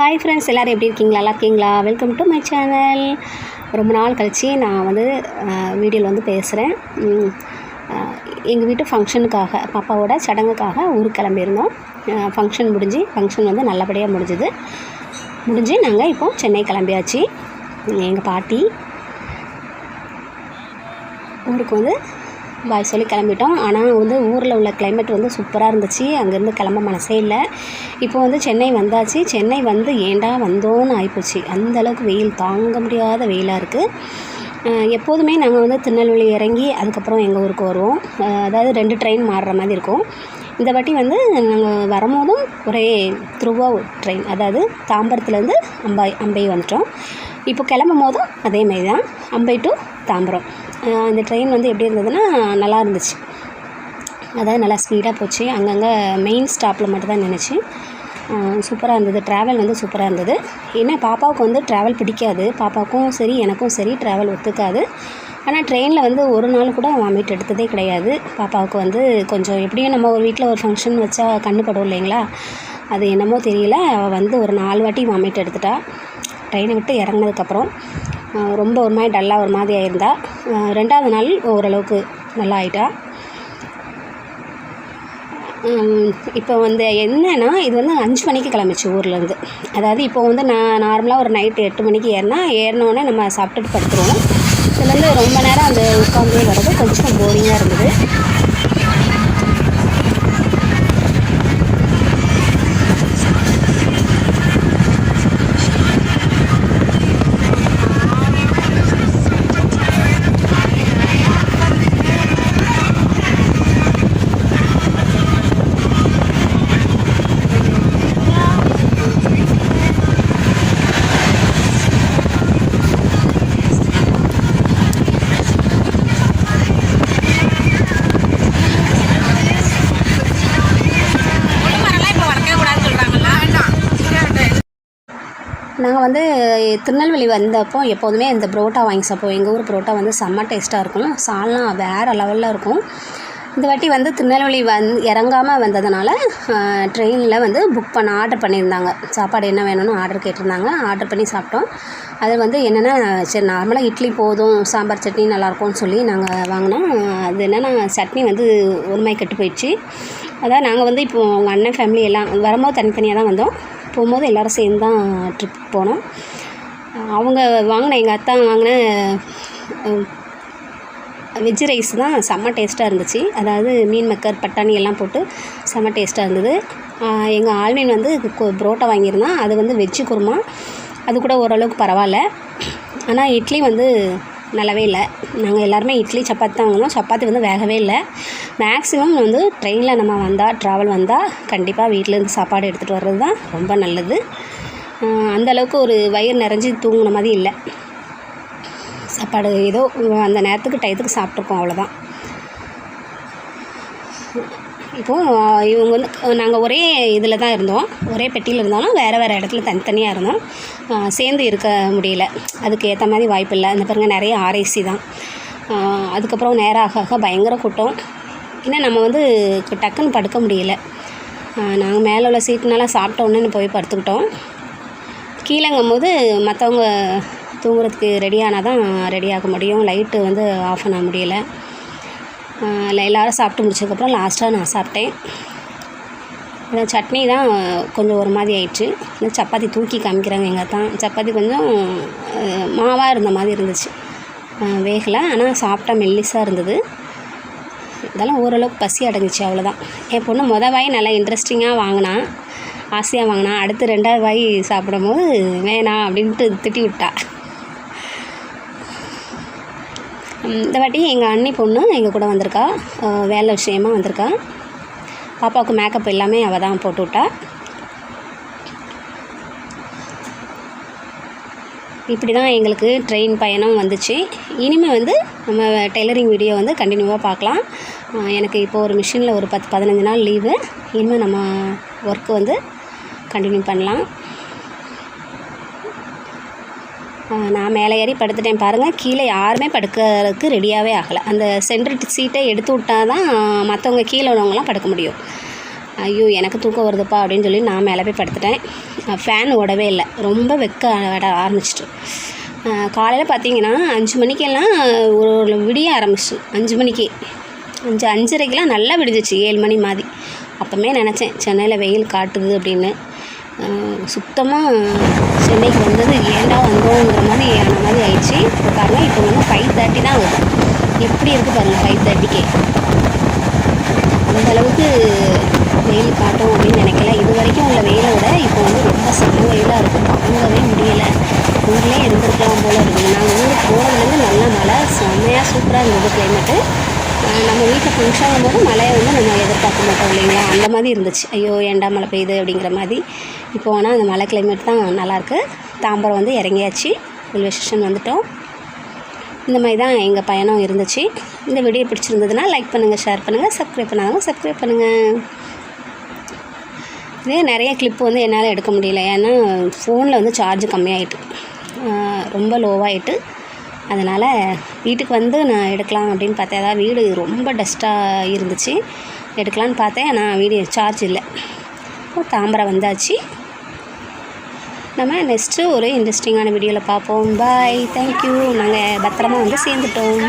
Hi friends எல்லோரும் எப்படி இருக்கீங்களா? நல்லா இருக்கீங்களா? வெல்கம் டு மை சேனல் ரொம்ப நாள் கழித்து நான் வந்து வீடியோவில் வந்து பேசுகிறேன் எங்கள் வீட்டு ஃபங்க்ஷனுக்காக பாப்பாவோட சடங்குக்காக ஊருக்கு கிளம்பியிருந்தோம். ஃபங்க்ஷன் முடிஞ்சு ஃபங்க்ஷன் வந்து நல்லபடியாக முடிஞ்சுது. முடிஞ்சு நாங்கள் இப்போ சென்னை கிளம்பியாச்சு. எங்கள் பாட்டி ஊருக்கு வந்து பாய் சொல்லி கிளம்பிட்டோம். ஆனால் வந்து ஊரில் உள்ள கிளைமேட் வந்து சூப்பராக இருந்துச்சு. அங்கேருந்து கிளம்ப மனசே இல்லை. இப்போ வந்து சென்னை வந்தாச்சு. சென்னை வந்து ஏண்டா வந்தோன்னு ஆகிப்போச்சு அந்தளவுக்கு வெயில் தாங்க முடியாத வெயிலாக இருக்குது எப்போதுமே நாங்கள் வந்து திருநெல்வேலி இறங்கி அதுக்கப்புறம் எங்கள் ஊருக்கு வருவோம். அதாவது ரெண்டு ட்ரெயின் மாறுற மாதிரி இருக்கும். இந்த வாட்டி வந்து நாங்கள் வரும்போதும் ஒரே த்ரூவா ட்ரெயின் அதாவது தாம்பரத்துலேருந்து அம்பாய் அம்பை வந்துட்டோம். இப்போ கிளம்பும் போதும் அதேமாரி தான் அம்பை டு தாம்பரம். அந்த ட்ரெயின் வந்து எப்படி இருந்ததுன்னா நல்லா இருந்துச்சு. அதாவது நல்லா ஸ்பீடாக போச்சு. அங்கங்கே மெயின் ஸ்டாப்பில் மட்டும் தான் நினச்சி சூப்பராக இருந்தது. ட்ராவல் வந்து சூப்பராக இருந்தது. ஏன்னா பாப்பாவுக்கு வந்து ட்ராவல் பிடிக்காது. பாப்பாவுக்கும் சரி எனக்கும் சரி ட்ராவல் ஒத்துக்காது. ஆனால் ட்ரெயினில் வந்து ஒரு நாள் கூட வாமிட் எடுத்ததே கிடையாது. பாப்பாவுக்கு வந்து கொஞ்சம் எப்படியும் நம்ம ஒரு வீட்டில் ஒரு ஃபங்க்ஷன் வச்சா கண்ணு படும் இல்லைங்களா? அது என்னமோ தெரியல. அவள் வந்து ஒரு நாலு வாட்டி வாமிட் எடுத்துட்டா. ட்ரெயினை விட்டு இறங்குனதுக்கப்புறம் ரொம்ப ஒரு மாதிரி டல்லாக ஒரு மாதிரி ஆயிருந்தா. ரெண்டாவது நாள் ஓரளவுக்கு நல்லா ஆயிட்டா இப்போ வந்து என்னன்னா இது வந்து அஞ்சு மணிக்கு கிளம்பிச்சு ஊர்லேருந்து. அதாவது இப்போ வந்து நான் நார்மலாக ஒரு நைட்டு எட்டு மணிக்கு ஏறினா ஏறினோடனே நம்ம சாப்பிட்டுட்டு படுத்துருவோம். இதுலேருந்து ரொம்ப நேரம் அந்த உட்காந்தே வர்றது கொஞ்சம் போரிங்காக இருந்தது. நாங்கள் வந்து திருநெல்வேலி வந்தப்போ எப்போதுமே இந்த புரோட்டா வாங்கி சாப்பிடுவோம். எங்கள் ஊர் புரோட்டா வந்து செம்ம டேஸ்ட்டாக இருக்கும். சால்னா வேறு லெவலில் இருக்கும். இந்த வாட்டி வந்து திருநெல்வேலி வந் இறங்காமல் வந்ததுனால ட்ரெயினில் வந்து புக் பண்ண ஆர்டர் பண்ணியிருந்தாங்க. சாப்பாடு என்ன வேணும்னு ஆர்டர் கேட்டிருந்தாங்க. ஆர்டர் பண்ணி சாப்பிட்டோம். அது வந்து என்னென்னா சரி நார்மலாக இட்லி போதும் சாம்பார் சட்னி நல்லாயிருக்கும்னு சொல்லி நாங்கள் வாங்கினோம். அது என்னென்னா சட்னி வந்து ஒரு மாதிரி கெட்டு போயிடுச்சு. அதான் நாங்கள் வந்து இப்போ உங்கள் அண்ணன் ஃபேமிலி எல்லாம் வரும்போது தனித்தனியாக தான் வந்தோம். போகும்போது எல்லோரும் சேர்ந்து தான் ட்ரிப் போனோம். அவங்க வாங்கின எங்கள் அத்தா வாங்கின வெஜ் ரைஸ் தான் செம்ம டேஸ்ட்டாக இருந்துச்சு. அதாவது மீன் மக்கர் பட்டாணி எல்லாம் போட்டு செம்ம டேஸ்ட்டாக இருந்தது. எங்கள் ஆல்வின் வந்து கு- புரோட்டா வாங்கியிருந்தான். அது வந்து வெஜ்ஜு குருமா. அது கூட ஓரளவுக்கு பரவாயில்ல. ஆனால் இட்லி வந்து நல்லாவே இல்லை. நாங்கள் எல்லாருமே இட்லி சப்பாத்தி தான் வாங்கினோம். சப்பாத்தி வந்து வேகவே இல்லை. மேக்ஸிமம் வந்து ட்ரெயினில் நம்ம வந்தால் ட்ராவல் வந்தால் கண்டிப்பாக வீட்டிலேருந்து சாப்பாடு எடுத்துகிட்டு வர்றது தான் ரொம்ப நல்லது. அந்த அளவுக்கு ஒரு வயிறு நிறைஞ்சி தூங்கின மாதிரி இல்லை. சாப்பாடு ஏதோ அந்த நேரத்துக்கு டயத்துக்கு சாப்பிட்ருக்கோம் அவ்வளோதான் இப்போது இவங்க வந்து நாங்கள் ஒரே இதில் தான் இருந்தோம். ஒரே பெட்டியில் இருந்தாலும் வேறு வேறு இடத்துல தனித்தனியாக இருந்தோம். சேர்ந்து இருக்க முடியல. அதுக்கு ஏற்ற மாதிரி வாய்ப்பு இல்லை. அந்த பாருங்க நிறைய ஆர்ஐசி தான். அதுக்கப்புறம் நேரம் ஆக ஆக பயங்கர கூட்டம். ஏன்னா நம்ம வந்து டக்குன்னு படுக்க முடியல. நாங்கள் மேலே உள்ள சீட்டுனால சாப்பிட்டோன்னு போய் படுத்துக்கிட்டோம். கீழேங்கும் போது மற்றவங்க தூங்குறதுக்கு ரெடி ஆனால் தான் ரெடி ஆக முடியும். லைட்டு வந்து ஆஃப் பண்ண முடியல. எல்லோரும் சாப்பிட்டு முடிச்சதுக்கப்புறம் லாஸ்ட்டாக நான் சாப்பிட்டேன். இந்த சட்னி தான் கொஞ்சம் ஒரு மாதிரி ஆயிடுச்சு. இந்த சப்பாத்தி தூக்கி காமிக்கிறாங்க எங்கள் தான் சப்பாத்தி கொஞ்சம் மாவாக இருந்த மாதிரி இருந்துச்சு. வேகலை ஆனால் சாப்பிட்டா மெல்லிஸாக இருந்தது. இதெல்லாம் ஓரளவுக்கு பசி அடங்குச்சு அவ்வளோதான் என் பொண்ணு மொதல் வாய் நல்லா இன்ட்ரெஸ்டிங்காக வாங்கினா ஆசையாக வாங்கினா அடுத்து ரெண்டாவது வாய் சாப்பிடும்போது வேணாம் அப்படின்ட்டு திட்டி விட்டா இந்த வாட்டி எங்கள் அண்ணி பொண்ணு எங்கள் கூட வந்திருக்கா. வேலை விஷயமா வந்திருக்கா. பாப்பாவுக்கு மேக்கப் எல்லாமே அவள் தான் போட்டு விட்டா. இப்படி தான் எங்களுக்கு ட்ரெயின் பயணம் வந்துச்சு. இனிமேல் வந்து நம்ம டெய்லரிங் வீடியோ வந்து கண்டினியூவாக பார்க்கலாம். எனக்கு இப்போ ஒரு மிஷினில் ஒரு பத்து பதினஞ்சு நாள் லீவு இனிமேல் நம்ம ஒர்க்கு வந்து கண்டினியூ பண்ணலாம். நான் மேலே ஏறி படுத்துட்டேன் பாருங்கள் கீழே யாருமே படுக்கிறதுக்கு ரெடியாகவே ஆகலை. அந்த சென்ட்ரு சீட்டை எடுத்து விட்டால் தான் மற்றவங்க கீழே உள்ளவங்களாம் படுக்க முடியும். ஐயோ எனக்கு தூக்கம் வருதுப்பா அப்படின்னு சொல்லி நான் மேலே போய் படுத்துட்டேன். ஃபேன் ஓடவே இல்லை. ரொம்ப வெக்க விட ஆரம்பிச்சிட்டு. காலையில் பார்த்தீங்கன்னா அஞ்சு மணிக்கெல்லாம் ஒரு ஒரு விடிய ஆரம்பிச்சு அஞ்சு மணிக்கு. அஞ்சு அஞ்சரைக்கெலாம் நல்லா விடிஞ்சிச்சு. ஏழு மணி மாதிரி. அப்போமே நினச்சேன் சென்னையில் வெயில் காட்டுது அப்படின்னு. சுத்தமாக சென்னைக்கு வந்தது ஏன்டா வந்தோங்கிற மாதிரி ஆன மாதிரி ஆயிடுச்சு. இப்போ பாருங்கள் இப்போ வந்து ஃபைவ் தேர்ட்டி தான் ஆகுது. எப்படி இருக்குது பாருங்கள் ஃபைவ் தேர்ட்டிக்கே அந்தளவுக்கு வெயில் காட்டும் அப்படின்னு நினைக்கல. இது வரைக்கும் உள்ள வெயிலை விட இப்போ வந்து ரொம்ப செம்ம வெயிலாக இருக்கும் தாங்கவே முடியல. ஊர்லேயே இருந்திருக்கலாம் போல் இருக்குது. நாங்கள் ஊருக்கு போனதுலேருந்து நல்ல மழை. செம்மையாக சூப்பராக இருந்தது கிளைமேட்டு நம்ம வீட்டில் ஃபங்க்ஷன் போது மாட்டோம் இல்லைங்களா? அந்த மாதிரி இருந்துச்சு. ஐயோ ஏண்டா மழை பெய்யுது அப்படிங்கிற மாதிரி. இப்போ ஆனால் அந்த மழை கிளைமேட் தான் நல்லாயிருக்கு. தாம்பரம் வந்து இறங்கியாச்சு. ரயில்வே ஸ்டேஷன் வந்துட்டோம். இந்த மாதிரி தான் எங்கள் பயணம் இருந்துச்சு. இந்த வீடியோ பிடிச்சிருந்ததுன்னா லைக் பண்ணுங்கள் ஷேர் பண்ணுங்கள் சப்ஸ்கிரைப் பண்ணாதவங்க சப்ஸ்கிரைப் பண்ணுங்கள் இதே நிறைய கிளிப்பு வந்து என்னால் எடுக்க முடியல. ஏன்னா ஃபோனில் வந்து சார்ஜ் கம்மியாயிட்டு. ரொம்ப லோவாயிட்டு அதனால் வீட்டுக்கு வந்து நான் எடுக்கலாம் அப்படின்னு பார்த்தா வீடு ரொம்ப டஸ்ட்டாக இருந்துச்சு. எடுக்கலான்னு பார்த்தேன் ஆனால் வீடியோ சார்ஜ் இல்லை. இப்போ தாம்பரம் வந்தாச்சு. நம்ம நெக்ஸ்ட்டு ஒரு இன்ட்ரெஸ்டிங்கான வீடியோவில் பார்ப்போம். பாய் தேங்க்யூ நாங்கள் பத்திரமா வந்து சேர்ந்துட்டோம்.